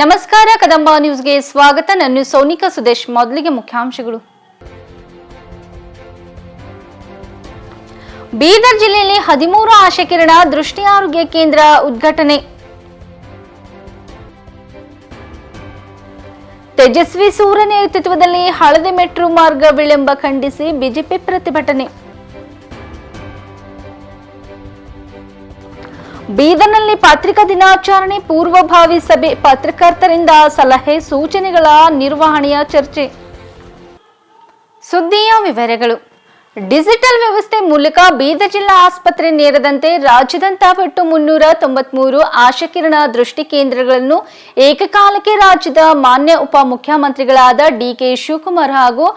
ನಮಸ್ಕಾರ, ಕದಂಬ ನ್ಯೂಸ್ಗೆ ಸ್ವಾಗತ. ನನ್ನ ಸೌನಿಕಾ ಸುದೇಶ್. ಮೊದಲಿಗೆ ಮುಖ್ಯಾಂಶಗಳು. ಬೀದರ್ ಜಿಲ್ಲೆಯಲ್ಲಿ ಹದಿಮೂರು ಆಶಕಿರಣ ದೃಷ್ಟಿ ಆರೋಗ್ಯ ಕೇಂದ್ರ ಉದ್ಘಾಟನೆ. ತೇಜಸ್ವಿ ಸೂರ್ಯ ನೇತೃತ್ವದಲ್ಲಿ ಹಳದಿ ಮೆಟ್ರೋ ಮಾರ್ಗ ವಿಳಂಬ ಖಂಡಿಸಿ ಬಿಜೆಪಿ ಪ್ರತಿಭಟನೆ. ಬೀದರ್ನಲ್ಲಿ ಪತ್ರಿಕಾ ದಿನಾಚರಣೆ ಪೂರ್ವಭಾವಿ ಸಭೆ ಪತ್ರಕರ್ತರಿಂದ ಸಲಹೆ ಸೂಚನೆಗಳ ನಿರ್ವಹಣೆಯ ಚರ್ಚೆ. ಸುದ್ದಿಯ ವಿವರಗಳು. ಡಿಜಿಟಲ್ ವ್ಯವಸ್ಥೆ ಮೂಲಕ ಬೀದರ್ ಜಿಲ್ಲಾ ಆಸ್ಪತ್ರೆ ನೇರದಂತೆ ರಾಜ್ಯದಂತ ಒಟ್ಟು ಮುನ್ನೂರ ತೊಂಬತ್ಮೂರು ಆಶಕಿರಣ ದೃಷ್ಟಿ ಕೇಂದ್ರಗಳನ್ನು ಏಕಕಾಲಕ್ಕೆ ರಾಜ್ಯದ ಮಾನ್ಯ ಉಪಮುಖ್ಯಮಂತ್ರಿಗಳಾದ ಡಿಕೆ ಶಿವಕುಮಾರ್ ಹಾಗೂ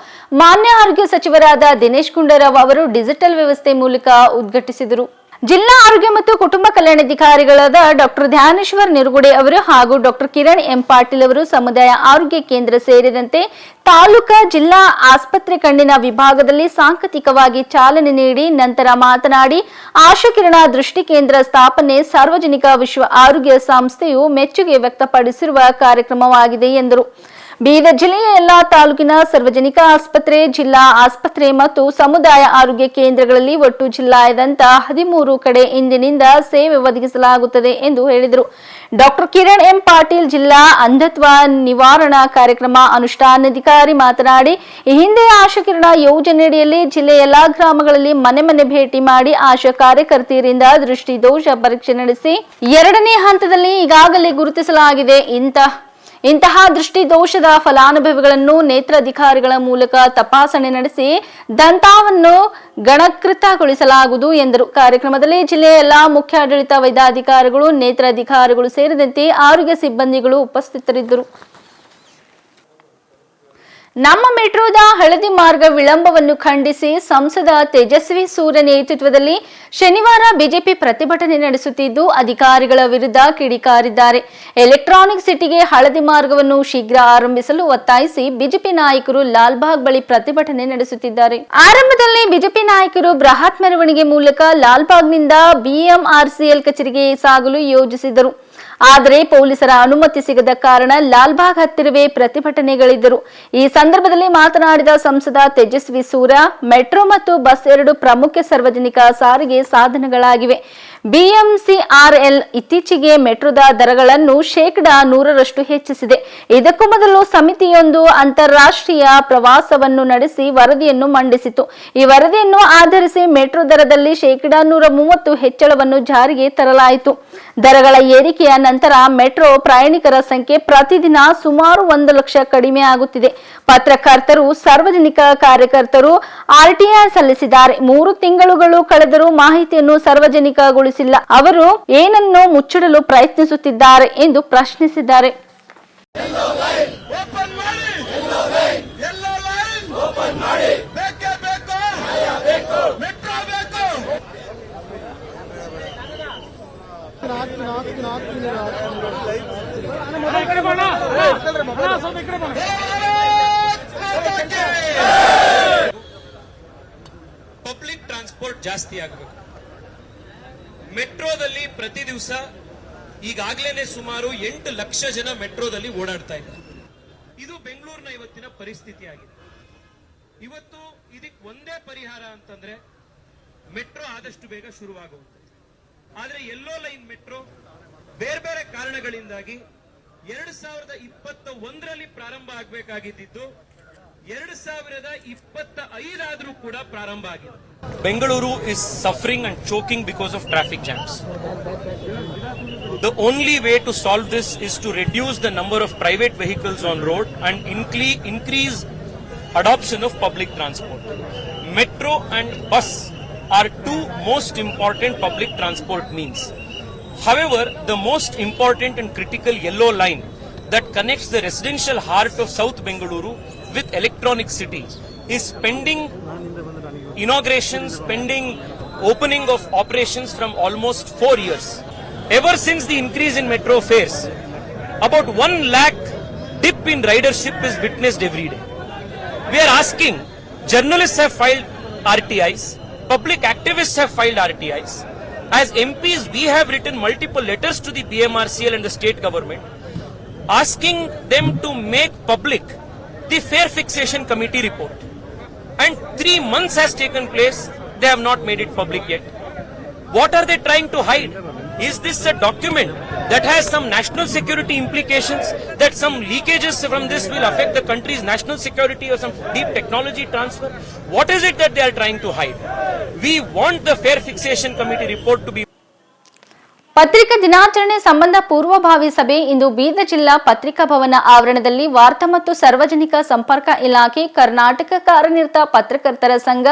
ಮಾನ್ಯ ಆರೋಗ್ಯ ಸಚಿವರಾದ ದಿನೇಶ್ ಗುಂಡೂರಾವ್ ಅವರು ಡಿಜಿಟಲ್ ವ್ಯವಸ್ಥೆ ಮೂಲಕ ಉದ್ಘಾಟಿಸಿದರು. ಜಿಲ್ಲಾ ಆರೋಗ್ಯ ಮತ್ತು ಕುಟುಂಬ ಕಲ್ಯಾಣಾಧಿಕಾರಿಗಳಾದ ಡಾಕ್ಟರ್ ಧ್ಯಾನೇಶ್ವರ್ ನಿರುಗುಡೆ ಅವರು ಹಾಗೂ ಡಾಕ್ಟರ್ ಕಿರಣ್ ಎಂ ಪಾಟೀಲ್ ಅವರು ಸಮುದಾಯ ಆರೋಗ್ಯ ಕೇಂದ್ರ ಸೇರಿದಂತೆ ತಾಲೂಕಾ ಜಿಲ್ಲಾ ಆಸ್ಪತ್ರೆ ಕಣ್ಣಿನ ವಿಭಾಗದಲ್ಲಿ ಸಾಂಕೇತಿಕವಾಗಿ ಚಾಲನೆ ನೀಡಿ ನಂತರ ಮಾತನಾಡಿ ಆಶಾಕಿರಣ ದೃಷ್ಟಿ ಕೇಂದ್ರ ಸ್ಥಾಪನೆ ಸಾರ್ವಜನಿಕ ವಿಶ್ವ ಆರೋಗ್ಯ ಸಂಸ್ಥೆಯು ಮೆಚ್ಚುಗೆ ವ್ಯಕ್ತಪಡಿಸಿರುವ ಕಾರ್ಯಕ್ರಮವಾಗಿದೆ ಎಂದರು. ಬೀದರ್ ಜಿಲ್ಲೆಯ ಎಲ್ಲಾ ತಾಲೂಕಿನ ಸಾರ್ವಜನಿಕ ಆಸ್ಪತ್ರೆ, ಜಿಲ್ಲಾ ಆಸ್ಪತ್ರೆ ಮತ್ತು ಸಮುದಾಯ ಆರೋಗ್ಯ ಕೇಂದ್ರಗಳಲ್ಲಿ ಒಟ್ಟು ಜಿಲ್ಲಾಯದಂತ ಹದಿಮೂರು ಕಡೆ ಇಂದಿನಿಂದ ಸೇವೆ ಒದಗಿಸಲಾಗುತ್ತದೆ ಎಂದು ಹೇಳಿದರು. ಡಾಕ್ಟರ್ ಕಿರಣ್ ಎಂ ಪಾಟೀಲ್ ಜಿಲ್ಲಾ ಅಂಧತ್ವ ನಿವಾರಣಾ ಕಾರ್ಯಕ್ರಮ ಅನುಷ್ಠಾನಾಧಿಕಾರಿ ಮಾತನಾಡಿ, ಈ ಹಿಂದೆ ಆಶಾಕಿರಣ ಯೋಜನೆಯಡಿಯಲ್ಲಿ ಜಿಲ್ಲೆಯ ಎಲ್ಲಾ ಗ್ರಾಮಗಳಲ್ಲಿ ಮನೆ ಮನೆ ಭೇಟಿ ಮಾಡಿ ಆಶಾ ಕಾರ್ಯಕರ್ತೆಯರಿಂದ ದೃಷ್ಟಿ ದೋಷ ಪರೀಕ್ಷೆ ನಡೆಸಿ, ಎರಡನೇ ಹಂತದಲ್ಲಿ ಈಗಾಗಲೇ ಗುರುತಿಸಲಾಗಿದೆ ಇಂಥ ಇಂತಹ ದೃಷ್ಟಿದೋಷದ ಫಲಾನುಭವಿಗಳನ್ನು ನೇತ್ರಾಧಿಕಾರಿಗಳ ಮೂಲಕ ತಪಾಸಣೆ ನಡೆಸಿ ದಂತಾವನ್ನು ಗಣಕೃತಗೊಳಿಸಲಾಗುವುದು ಎಂದರು. ಕಾರ್ಯಕ್ರಮದಲ್ಲಿ ಜಿಲ್ಲೆಯ ಎಲ್ಲಾ ಮುಖ್ಯಾಡಳಿತ ವೈದ್ಯಾಧಿಕಾರಿಗಳು, ನೇತ್ರಾಧಿಕಾರಿಗಳು ಸೇರಿದಂತೆ ಆರೋಗ್ಯ ಸಿಬ್ಬಂದಿಗಳು ಉಪಸ್ಥಿತರಿದ್ದರು. ನಮ್ಮ ಮೆಟ್ರೋದ ಹಳದಿ ಮಾರ್ಗ ವಿಳಂಬವನ್ನು ಖಂಡಿಸಿ ಸಂಸದ ತೇಜಸ್ವಿ ಸೂರ್ಯ ನೇತೃತ್ವದಲ್ಲಿ ಶನಿವಾರ ಬಿಜೆಪಿ ಪ್ರತಿಭಟನೆ ನಡೆಸುತ್ತಿದ್ದು, ಅಧಿಕಾರಿಗಳ ವಿರುದ್ಧ ಕಿಡಿಕಾರಿದ್ದಾರೆ. ಎಲೆಕ್ಟ್ರಾನಿಕ್ ಸಿಟಿಗೆ ಹಳದಿ ಮಾರ್ಗವನ್ನು ಶೀಘ್ರ ಆರಂಭಿಸಲು ಒತ್ತಾಯಿಸಿ ಬಿಜೆಪಿ ನಾಯಕರು ಲಾಲ್ಬಾಗ್ ಬಳಿ ಪ್ರತಿಭಟನೆ ನಡೆಸುತ್ತಿದ್ದಾರೆ. ಆರಂಭದಲ್ಲಿ ಬಿಜೆಪಿ ನಾಯಕರು ಬೃಹತ್ ಮೆರವಣಿಗೆ ಮೂಲಕ ಲಾಲ್ಬಾಗ್ನಿಂದ ಬಿಎಂಆರ್ಸಿಎಲ್ ಕಚೇರಿಗೆ ಸಾಗಲು ಯೋಜಿಸಿದರು. ಆದರೆ ಪೊಲೀಸರ ಅನುಮತಿ ಸಿಗದ ಕಾರಣ ಲಾಲ್ಬಾಗ್ ಹತ್ತಿರವೇ ಪ್ರತಿಭಟನೆಗಳಿದ್ದರು. ಈ ಸಂದರ್ಭದಲ್ಲಿ ಮಾತನಾಡಿದ ಸಂಸದ ತೇಜಸ್ವಿ ಸೂರ್ಯ, ಮೆಟ್ರೋ ಮತ್ತು ಬಸ್ ಎರಡು ಪ್ರಮುಖ ಸಾರ್ವಜನಿಕ ಸಾರಿಗೆ ಸಾಧನಗಳಾಗಿವೆ. ಬಿಎಂಸಿಆರ್ಎಲ್ ಇತ್ತೀಚೆಗೆ ಮೆಟ್ರೋದ ದರಗಳನ್ನು ಶೇಕಡಾ ನೂರರಷ್ಟು ಹೆಚ್ಚಿಸಿದೆ. ಇದಕ್ಕೂ ಮೊದಲು ಸಮಿತಿಯೊಂದು ಅಂತಾರಾಷ್ಟ್ರೀಯ ಪ್ರವಾಸವನ್ನು ನಡೆಸಿ ವರದಿಯನ್ನು ಮಂಡಿಸಿತು. ಈ ವರದಿಯನ್ನು ಆಧರಿಸಿ ಮೆಟ್ರೋ ದರದಲ್ಲಿ ಶೇಕಡಾ ನೂರ ಮೂವತ್ತು ಹೆಚ್ಚಳವನ್ನು ಜಾರಿಗೆ ತರಲಾಯಿತು. ದರಗಳ ಏರಿಕೆಯ ನಂತರ ಮೆಟ್ರೋ ಪ್ರಯಾಣಿಕರ ಸಂಖ್ಯೆ ಪ್ರತಿದಿನ ಸುಮಾರು ಒಂದು ಲಕ್ಷ ಕಡಿಮೆ ಆಗುತ್ತಿದೆ. ಪತ್ರಕರ್ತರು, ಸಾರ್ವಜನಿಕ ಕಾರ್ಯಕರ್ತರು, ಆರ್ಟಿಐ ಸಲ್ಲಿಸಿದ್ದಾರೆ. ಮೂರು ತಿಂಗಳುಗಳು ಕಳೆದರೂ ಮಾಹಿತಿಯನ್ನು ಸಾರ್ವಜನಿಕಗೊಳಿಸಿಲ್ಲ ಅವರು ಏನನ್ನು ಮುಚ್ಚಿಡಲು ಪ್ರಯತ್ನಿಸುತ್ತಿದ್ದಾರೆ ಎಂದು ಪ್ರಶ್ನಿಸಿದ್ದಾರೆ. ಪಬ್ಲಿಕ್ ಟ್ರಾನ್ಸ್ಪೋರ್ಟ್ ಜಾಸ್ತಿ ಆಗಬೇಕು. ಮೆಟ್ರೋದಲ್ಲಿ ಪ್ರತಿ ದಿವಸ ಈಗಾಗಲೇ ಸುಮಾರು ಎಂಟು ಲಕ್ಷ ಜನ ಮೆಟ್ರೋದಲ್ಲಿ ಓಡಾಡ್ತಾ ಇದ್ದಾರೆ. ಇದು ಬೆಂಗಳೂರಿನ ಇವತ್ತಿನ ಪರಿಸ್ಥಿತಿ ಆಗಿದೆ ಇವತ್ತು ಇದಕ್ಕೆ ಒಂದೇ ಪರಿಹಾರ ಅಂತಂದ್ರೆ ಮೆಟ್ರೋ ಆದಷ್ಟು ಬೇಗ ಶುರುವಾಗುವಂಥದ್ದು. ಆದ್ರೆ ಎಲ್ಲೋ ಲೈನ್ ಮೆಟ್ರೋ ಬೇರೆ ಬೇರೆ ಕಾರಣಗಳಿಂದಾಗಿ ಎರಡು ಸಾವಿರದ ಇಪ್ಪತ್ತ ಒಂದರಲ್ಲಿ ಪ್ರಾರಂಭ ಆಗಬೇಕಾಗಿದ್ದು ಎರಡು ಸಾವಿರದ ಇಪ್ಪತ್ತ ಐದಾದರೂ ಕೂಡ ಪ್ರಾರಂಭ ಆಗಿದೆ. Bengaluru is suffering and choking because of traffic jams the only way to solve this is to reduce the number of private vehicles on road and ಇನ್ಕ್ಲಿ increase adoption of public transport metro and bus are two most important public transport means however the most important and critical yellow line that connects the residential heart of south Bengaluru with electronic city is pending inaugurations, pending opening of operations from almost four years. Ever since the increase in metro fares, about one lakh dip in ridership is witnessed every day. We are asking, journalists have filed RTIs, public activists have filed RTIs. As MPs, we have written multiple letters to the BMRCL and the state government. asking them to make public the Fair Fixation Committee report. And three months has taken place, they have not made it public yet. What are they trying to hide? Is this a document that has some national security implications? That some leakages from this will affect the country's national security or some deep technology transfer? What is it that they are trying to hide? We want the Fair Fixation Committee report to be ಪತ್ರಿಕಾ ದಿನಾಚರಣೆ ಸಂಬಂಧ ಪೂರ್ವಭಾವಿ ಸಭೆ. ಇಂದು ಬೀದರ್ ಜಿಲ್ಲಾ ಪತ್ರಿಕಾ ಭವನ ಆವರಣದಲ್ಲಿ ವಾರ್ತಾ ಮತ್ತು ಸಾರ್ವಜನಿಕ ಸಂಪರ್ಕ ಇಲಾಖೆ ಕರ್ನಾಟಕ ಕಾರ್ಯನಿರತ ಪತ್ರಕರ್ತರ ಸಂಘ,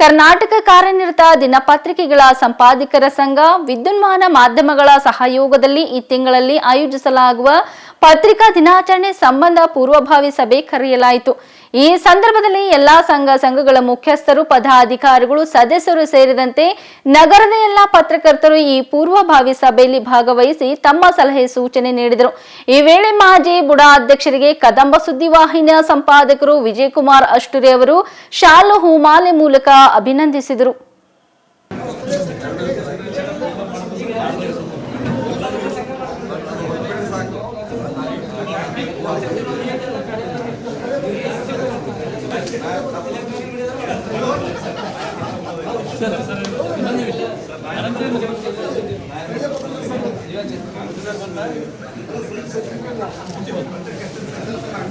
ಕರ್ನಾಟಕ ಕಾರ್ಯನಿರತ ದಿನಪತ್ರಿಕೆಗಳ ಸಂಪಾದಕರ ಸಂಘ, ವಿದ್ಯುನ್ಮಾನ ಮಾಧ್ಯಮಗಳ ಸಹಯೋಗದಲ್ಲಿ ಈ ತಿಂಗಳಲ್ಲಿ ಆಯೋಜಿಸಲಾಗುವ ಪತ್ರಿಕಾ ದಿನಾಚರಣೆ ಸಂಬಂಧ ಪೂರ್ವಭಾವಿ ಸಭೆ ಕರೆಯಲಾಯಿತು. ಈ ಸಂದರ್ಭದಲ್ಲಿ ಎಲ್ಲಾ ಸಂಘ ಸಂಘಗಳ ಮುಖ್ಯಸ್ಥರು, ಪದಾಧಿಕಾರಿಗಳು, ಸದಸ್ಯರು ಸೇರಿದಂತೆ ನಗರದ ಎಲ್ಲಾ ಪತ್ರಕರ್ತರು ಈ ಪೂರ್ವಭಾವಿ ಸಭೆಯಲ್ಲಿ ಭಾಗವಹಿಸಿ ತಮ್ಮ ಸಲಹೆ ಸೂಚನೆ ನೀಡಿದರು. ಈ ವೇಳೆ ಮಾಜಿ ಬುಡಾ ಅಧ್ಯಕ್ಷರಿಗೆ ಕದಂಬ ಸುದ್ದಿವಾಹಿನಿಯ ಸಂಪಾದಕರು ವಿಜಯಕುಮಾರ್ ಅಷ್ಟುರಿ ಅವರು ಶಾಲು ಹೂಮಾಲೆ ಮೂಲಕ ಅಭಿನಂದಿಸಿದರು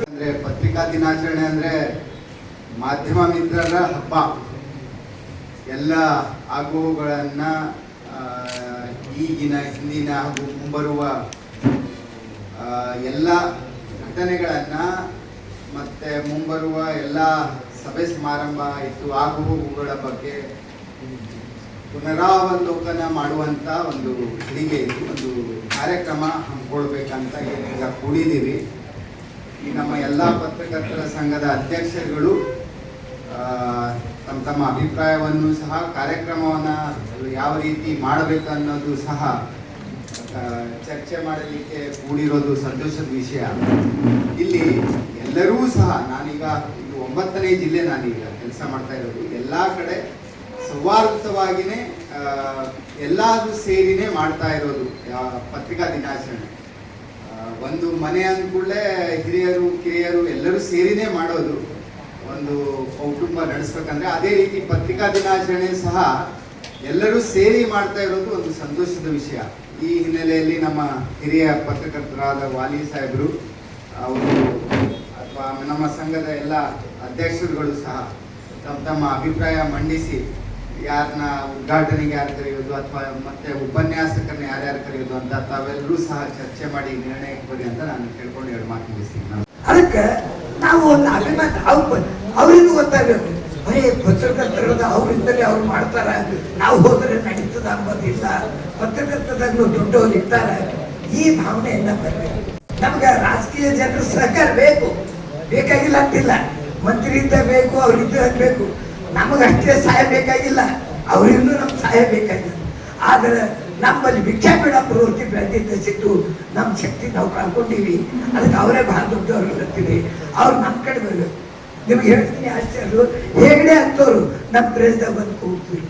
ಅಂದ್ರೆ ಪತ್ರಿಕಾ ದಿನಾಚರಣೆ ಅಂದ್ರೆ ಮಾಧ್ಯಮ ಮಿತ್ರರ ಹಬ್ಬ. ಎಲ್ಲ ಆಗುವುಗಳನ್ನ ಈಗಿನ ಹಿಂದಿನ ಹಾಗೂ ಮುಂಬರುವ ಎಲ್ಲ ಘಟನೆಗಳನ್ನು ಮತ್ತೆ ಮುಂಬರುವ ಎಲ್ಲ ಸಭೆ ಸಮಾರಂಭ ಇತ್ತು ಆಗುವುಗಳ ಬಗ್ಗೆ ಪುನರಾವಲೋಕನ ಮಾಡುವಂತ ಒಂದು ಹಿಡಿಗೆ ಇದು, ಒಂದು ಕಾರ್ಯಕ್ರಮ ಹಮ್ಮಿಕೊಳ್ಬೇಕಂತ ಈಗ ಕೂಡಿದ್ದೀವಿ. ಈ ನಮ್ಮ ಎಲ್ಲ ಪತ್ರಕರ್ತರ ಸಂಘದ ಅಧ್ಯಕ್ಷರುಗಳು ತಮ್ಮ ತಮ್ಮ ಅಭಿಪ್ರಾಯವನ್ನು ಸಹ ಕಾರ್ಯಕ್ರಮವನ್ನು ಯಾವ ರೀತಿ ಮಾಡಬೇಕು ಅನ್ನೋದು ಸಹ ಚರ್ಚೆ ಮಾಡಲಿಕ್ಕೆ ಕೂಡಿರೋದು ಸಂತೋಷದ ವಿಷಯ. ಇಲ್ಲಿ ಎಲ್ಲರೂ ಸಹ ನಾನೀಗ ಇದು ಒಂಬತ್ತನೇ ಜಿಲ್ಲೆ ನಾನೀಗ ಕೆಲಸ ಮಾಡ್ತಾ ಇರೋದು. ಎಲ್ಲ ಕಡೆ ಸೌಹಾರ್ದವಾಗಿನೇ ಆ, ಎಲ್ಲರೂ ಸೇರಿನೇ ಮಾಡ್ತಾ ಇರೋದು ಪತ್ರಿಕಾ ದಿನಾಚರಣೆ. ಒಂದು ಮನೆ ಅಂದ್ಕೂಡಲೇ ಹಿರಿಯರು ಕಿರಿಯರು ಎಲ್ಲರೂ ಸೇರಿನೇ ಮಾಡೋದು. ಒಂದು ಕೌಟುಂಬ ನಡೆಸ್ಬೇಕಂದ್ರೆ ಅದೇ ರೀತಿ ಪತ್ರಿಕಾ ದಿನಾಚರಣೆ ಸಹ ಎಲ್ಲರೂ ಸೇರಿ ಮಾಡ್ತಾ ಇರೋದು ಒಂದು ಸಂತೋಷದ ವಿಷಯ. ಈ ಹಿನ್ನೆಲೆಯಲ್ಲಿ ನಮ್ಮ ಹಿರಿಯ ಪತ್ರಕರ್ತರಾದ ವಾಲಿ ಸಾಹೇಬರು ಅವರು ಅಥವಾ ನಮ್ಮ ಸಂಘದ ಎಲ್ಲ ಅಧ್ಯಕ್ಷರುಗಳು ಸಹ ತಮ್ಮ ತಮ್ಮ ಅಭಿಪ್ರಾಯ ಮಂಡಿಸಿ ಯಾರನ್ನ ಉದ್ಘಾಟನೆಗೆ ಯಾರು ಕರೆಯೋದು ಅಥವಾ ಮತ್ತೆ ಉಪನ್ಯಾಸಕರನ್ನ ಯಾರ್ಯಾರು ಕರೆಯೋದು ಅಂತ ತಾವೆಲ್ಲರೂ ಸಹ ಚರ್ಚೆ ಮಾಡಿ ನಿರ್ಣಯಕ್ಕೆ ಬರಿ ಅಂತ ನಾನು ಕೇಳ್ಕೊಂಡು ಎರಡು ಮಾತು ಮುಗಿಸ್ತೀನಿ ಅದಕ್ಕೆ ನಾವು ಒಂದು ಅಭಿಮಾನ ಅವರಿಗೂ ಗೊತ್ತಾಗಬೇಕು. ಅರೇ, ಪತ್ರಕರ್ತರದ ಅವರಿಂದಲೇ ಅವ್ರು ಮಾಡ್ತಾರ. ನಾವು ಹೋದರೆ ನಡೀತದ ಅಂಬೋದಿಲ್ಲ ಪತ್ರಕರ್ತರಾಗ್ಲೂ ದೊಡ್ಡವ್ರು ಇರ್ತಾರೆ. ಈ ಭಾವನೆಯಿಂದ ಬರಬೇಕು. ನಮ್ಗೆ ರಾಜಕೀಯ ಜನರ ಸಹಕಾರ ಬೇಕು. ಬೇಕಾಗಿಲ್ಲ ಅಂತಿಲ್ಲ. ಇದ್ದ ಬೇಕು ಅವರಿದ್ದ ಬೇಕು. ನಮಗಷ್ಟೇ ಸಹಾಯ ಬೇಕಾಗಿಲ್ಲ. ಅವರಿಂದ ನಮ್ಗೆ ಸಹಾಯ ಬೇಕಾಗಿಲ್ಲ. ಆದರೆ ನಮ್ಮಲ್ಲಿ ಭಿಕ್ಷೆ ಬೇಡ ಪ್ರವೃತ್ತಿ ಬೆಳೆದಿದ್ದ ಸಿಟ್ಟು ನಮ್ಮ ಶಕ್ತಿ ನಾವು ಕಳ್ಕೊಂಡಿವಿ. ಅದಕ್ಕೆ ಅವರೇ ಬಹಳ ದೊಡ್ಡವರು ಬರ್ತೀವಿ ಅವ್ರು ನಮ್ಮ ಕಡೆ ಬರಬೇಕು. ನಿಮ್ಗೆ ಹೇಳ್ತೀನಿ ಆಶ್ಚರ್ಯ ಹೇಗಡೆ ಅಂತವ್ರು ನಮ್ಮ ಪ್ರೇಸ್ದಾಗ ಬಂದು ಕೂಗ್ತೀವಿ.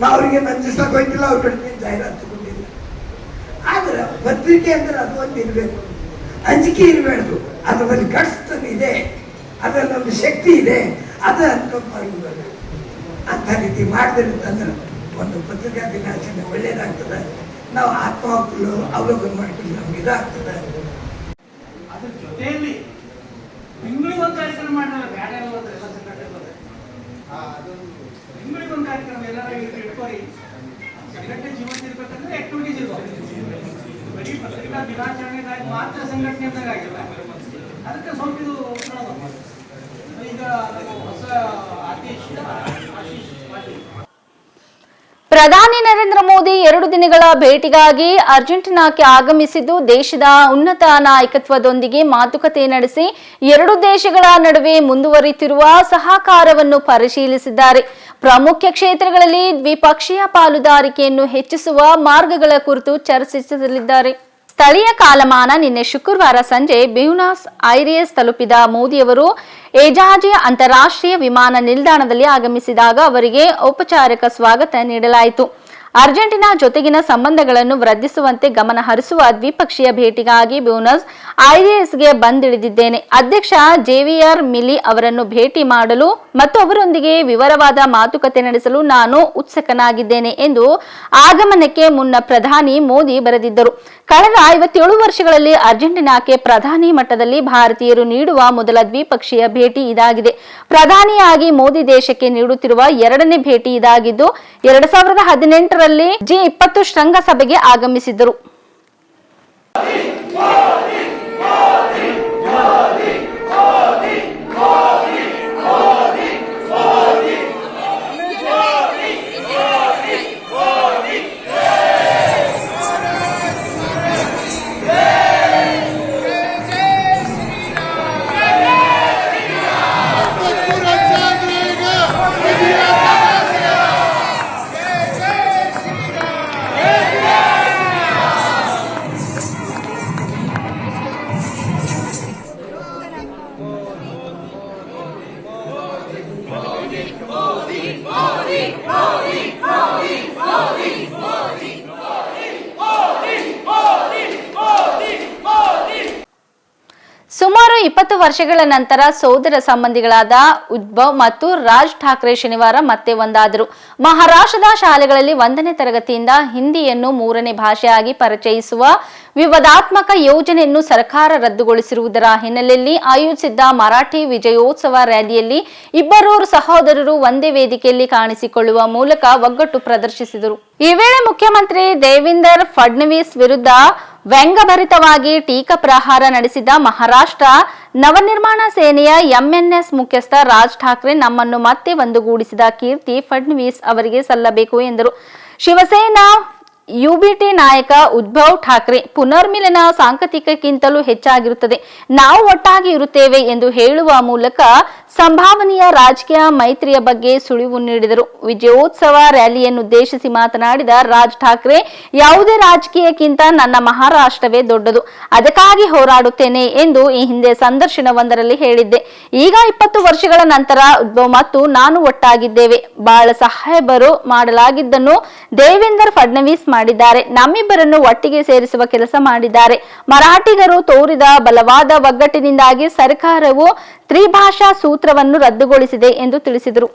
ನಾವು ಅವ್ರಿಗೆ ನಂಜಿಸಕ್ ಹೋಯ್ತಿಲ್ಲ ಅವ್ರ ಕಡೆ ಜಾಹೀರಾತು ತಗೊಂಡಿಲ್ಲ. ಆದ್ರೆ ಪತ್ರಿಕೆ ಅಂದ್ರೆ ಅದು ಒಂದು ಇರಬೇಕು. ಅಂಜಿಕೆ ಇರಬಾರ್ದು. ಅದರಲ್ಲಿ ಕಟ್ಸ್ತನ ಇದೆ, ಅದರಲ್ಲಿ ಒಂದು ಶಕ್ತಿ ಇದೆ, ಅದ ಅನ್ಕೊಂಡ್ ಅಂತ ರೀತಿ ಮಾಡಿದ್ರೆ ಅಂತಂದ್ರೆ ಒಂದು ಪತ್ರಿಕಾ ದಿನಾಚರಣೆ ಒಳ್ಳೇದಾಗ್ತದೆ. ನಾವು ಆತ್ಮಹಕ್ಕಲು ಅವಲೋಕನ ಮಾಡ್ಕೊಂಡು ನಮ್ಗೆ ಇದಾಗ್ತದೆ. ಅದ್ರ ಜೊತೆಯಲ್ಲಿ ತಿಂಗಳಿಗೆ ಒಂದು ಕಾರ್ಯಕ್ರಮ ಮಾಡಲ್ಲ ಬೇಡ ಅಲ್ವಲ್ಲ ಎಲ್ಲ ಅದು ತಿಂಗಳಿಗೆ ಒಂದು ಕಾರ್ಯಕ್ರಮ ಎಲ್ಲರೂ ಇಟ್ಕೊರಿ ಸಂಘಟನೆ ಜೀವಂತ ಇರ್ಬೇಕಂದ್ರೆ ಆಕ್ಟಿವಿಟೀಸ್ ಇರ್ಬೇಕು ಬರೀ ಪತ್ರಿಕಾ ದಿನಾಚರಣೆಗಾಗಿ ಮಾತ್ರ ಸಂಘಟನೆ ಅಂದಾಗ ಆಗಿಲ್ಲ. ಅದಕ್ಕೆ ಸ್ವಲ್ಪ ಇದು. ಈಗ ಹೊಸ ಆದೇಶ ಆಶೀಶ್ ಪಾಟೀಲ್. ಪ್ರಧಾನಿ ನರೇಂದ್ರ ಮೋದಿ ಎರಡು ದಿನಗಳ ಭೇಟಿಗಾಗಿ ಅರ್ಜೆಂಟೀನಾಕ್ಕೆ ಆಗಮಿಸಿದ್ದು ದೇಶದ ಉನ್ನತ ನಾಯಕತ್ವದೊಂದಿಗೆ ಮಾತುಕತೆ ನಡೆಸಿ ಎರಡು ದೇಶಗಳ ನಡುವೆ ಮುಂದುವರಿಯುತ್ತಿರುವ ಸಹಕಾರವನ್ನು ಪರಿಶೀಲಿಸಿದ್ದಾರೆ. ಪ್ರಮುಖ ಕ್ಷೇತ್ರಗಳಲ್ಲಿ ದ್ವಿಪಕ್ಷೀಯ ಪಾಲುದಾರಿಕೆಯನ್ನು ಹೆಚ್ಚಿಸುವ ಮಾರ್ಗಗಳ ಕುರಿತು ಚರ್ಚಿಸಲಿದ್ದಾರೆ. ಸ್ಥಳೀಯ ಕಾಲಮಾನ ನಿನ್ನೆ ಶುಕ್ರವಾರ ಸಂಜೆ ಬ್ಯೂನಾಸ್ ಐರಿಯಸ್ ತಲುಪಿದ ಮೋದಿಯವರು ಏಜಾಜಿಯ ಅಂತಾರಾಷ್ಟ್ರೀಯ ವಿಮಾನ ನಿಲ್ದಾಣದಲ್ಲಿ ಆಗಮಿಸಿದಾಗ ಅವರಿಗೆ ಔಪಚಾರಿಕ ಸ್ವಾಗತ ನೀಡಲಾಯಿತು. ಅರ್ಜೆಂಟೀನಾ ಜೊತೆಗಿನ ಸಂಬಂಧಗಳನ್ನು ವೃದ್ಧಿಸುವಂತೆ ಗಮನ ಹರಿಸುವ ದ್ವಿಪಕ್ಷೀಯ ಭೇಟಿಗಾಗಿ ಬ್ಯೂನಸ್ಗೆ ಬಂದಿಳಿದಿದ್ದೇನೆ. ಅಧ್ಯಕ್ಷ ಜೇವಿಯರ್ ಮಿಲಿ ಅವರನ್ನು ಭೇಟಿ ಮಾಡಲು ಮತ್ತು ಅವರೊಂದಿಗೆ ವಿವರವಾದ ಮಾತುಕತೆ ನಡೆಸಲು ನಾನು ಉತ್ಸುಕನಾಗಿದ್ದೇನೆ ಎಂದು ಆಗಮನಕ್ಕೆ ಮುನ್ನ ಪ್ರಧಾನಿ ಮೋದಿ ಬರೆದಿದ್ದರು. ಕಳೆದ ಐವತ್ತೇಳು ವರ್ಷಗಳಲ್ಲಿ ಅರ್ಜೆಂಟೀನಾಕ್ಕೆ ಪ್ರಧಾನಿ ಮಟ್ಟದಲ್ಲಿ ಭಾರತೀಯರು ನೀಡುವ ಮೊದಲ ದ್ವಿಪಕ್ಷೀಯ ಭೇಟಿ ಇದಾಗಿದೆ. ಪ್ರಧಾನಿಯಾಗಿ ಮೋದಿ ದೇಶಕ್ಕೆ ನೀಡುತ್ತಿರುವ ಎರಡನೇ ಭೇಟಿ ಇದಾಗಿದ್ದು, ಎರಡ್ ಸಾವಿರದ ಹದಿನೆಂಟರಲ್ಲಿ ಜಿ ಇಪ್ಪತ್ತು ಶೃಂಗಸಭೆಗೆ ಆಗಮಿಸಿದ್ದರು ಇಪ್ಪತ್ತು ವರ್ಷಗಳ ನಂತರ ಸೋದರ ಸಂಬಂಧಿಗಳಾದ ಉದ್ಭವ್ ಮತ್ತು ರಾಜ್ ಠಾಕ್ರೆ ಶನಿವಾರ ಮತ್ತೆ ಒಂದಾದರು. ಮಹಾರಾಷ್ಟ್ರದ ಶಾಲೆಗಳಲ್ಲಿ ಒಂದನೇ ತರಗತಿಯಿಂದ ಹಿಂದಿಯನ್ನು ಮೂರನೇ ಭಾಷೆಯಾಗಿ ಪರಿಚಯಿಸುವ ವಿವಾದಾತ್ಮಕ ಯೋಜನೆಯನ್ನು ಸರ್ಕಾರ ರದ್ದುಗೊಳಿಸಿರುವುದರ ಹಿನ್ನೆಲೆಯಲ್ಲಿ ಆಯೋಜಿಸಿದ್ದ ಮರಾಠಿ ವಿಜಯೋತ್ಸವ ರ್ಯಾಲಿಯಲ್ಲಿ ಇಬ್ಬರೂರು ಸಹೋದರರು ಒಂದೇ ವೇದಿಕೆಯಲ್ಲಿ ಕಾಣಿಸಿಕೊಳ್ಳುವ ಮೂಲಕ ಒಗ್ಗಟ್ಟು ಪ್ರದರ್ಶಿಸಿದರು. ಈ ವೇಳೆ ಮುಖ್ಯಮಂತ್ರಿ ದೇವೇಂದರ್ ಫಡ್ನವೀಸ್ ವಿರುದ್ಧ ವ್ಯಂಗ್ಯಭರಿತವಾಗಿ ಟೀಕಾ ಪ್ರಹಾರ ನಡೆಸಿದ ಮಹಾರಾಷ್ಟ್ರ ನವನಿರ್ಮಾಣ ಸೇನೆಯ ಎಂಎನ್ಎಸ್ ಮುಖ್ಯಸ್ಥ ರಾಜ್ ಠಾಕ್ರೆ ನಮ್ಮನ್ನು ಮತ್ತೆ ಒಂದುಗೂಡಿಸಿದ ಕೀರ್ತಿ ಫಡ್ನವೀಸ್ ಅವರಿಗೆ ಸಲ್ಲಬೇಕು ಎಂದರು. ಶಿವಸೇನಾ ಯುಬಿಟಿ ನಾಯಕ ಉದ್ಭವ್ ಠಾಕ್ರೆ ಪುನರ್ಮಿಲನ ಸಾಂಕೇತಿಕಕ್ಕಿಂತಲೂ ಹೆಚ್ಚಾಗಿರುತ್ತದೆ. ನಾವು ಒಟ್ಟಾಗಿ ಇರುತ್ತೇವೆ ಎಂದು ಹೇಳುವ ಮೂಲಕ ಸಂಭಾವನೀಯ ರಾಜಕೀಯ ಮೈತ್ರಿಯ ಬಗ್ಗೆ ಸುಳಿವು ನೀಡಿದರು. ವಿಜಯೋತ್ಸವ ರ್ಯಾಲಿಯನ್ನುದ್ದೇಶಿಸಿ ಮಾತನಾಡಿದ ರಾಜ್ ಠಾಕ್ರೆ, ಯಾವುದೇ ರಾಜಕೀಯಕ್ಕಿಂತ ನನ್ನ ಮಹಾರಾಷ್ಟ್ರವೇ ದೊಡ್ಡದು. ಅದಕ್ಕಾಗಿ ಹೋರಾಡುತ್ತೇನೆ ಎಂದು ಈ ಹಿಂದೆ ಸಂದರ್ಶನವೊಂದರಲ್ಲಿ ಹೇಳಿದ್ದೆ. ಈಗ ಇಪ್ಪತ್ತು ವರ್ಷಗಳ ನಂತರ ಉದ್ಭವ್ ಮತ್ತು ನಾನು ಒಟ್ಟಾಗಿದ್ದೇವೆ. ಬಾಳ ಸಾಹೇಬರು ಮಾಡಲಾಗಿದ್ದನ್ನು ದೇವೇಂದ್ರ ಫಡ್ನವೀಸ್ ಮಾಡಿದ್ದಾರೆ. ನಮ್ಮಿಬ್ಬರನ್ನು ಒಟ್ಟಿಗೆ ಸೇರಿಸುವ ಕೆಲಸ ಮಾಡಿದ್ದಾರೆ. ಮರಾಠಿಗರು ತೋರಿದ ಬಲವಾದ ಒಗ್ಗಟ್ಟಿನಿಂದಾಗಿ ಸರ್ಕಾರವು ತ್ರಿಭಾಷಾ ಸೂತ್ರವನ್ನು ರದ್ದುಗೊಳಿಸಿದೆ ಎಂದು ತಿಳಿಸಿದರು.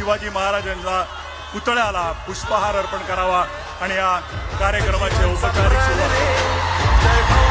शिवाजी महाराजांच्या पुतळ्याला पुष्पहार अर्पण करावा आणि या कार्यक्रमाचे औपचारिक सुरुवात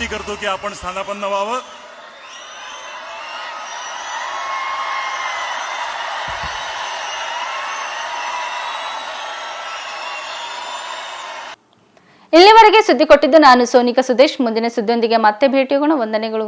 विनंती करतो की आपण स्थानापन्न व्हावं ಇಲ್ಲಿವರೆಗೆ ಸುದ್ದಿ ಕೊಟ್ಟಿದ್ದು ನಾನು ಸೋನಿಕಾ ಸುದೇಶ್ ಮುಂದಿನ ಸುದ್ದಿಯೊಂದಿಗೆ ಮತ್ತೆ ಭೇಟಿಯಾಗೋಣ ವಂದನೆಗಳು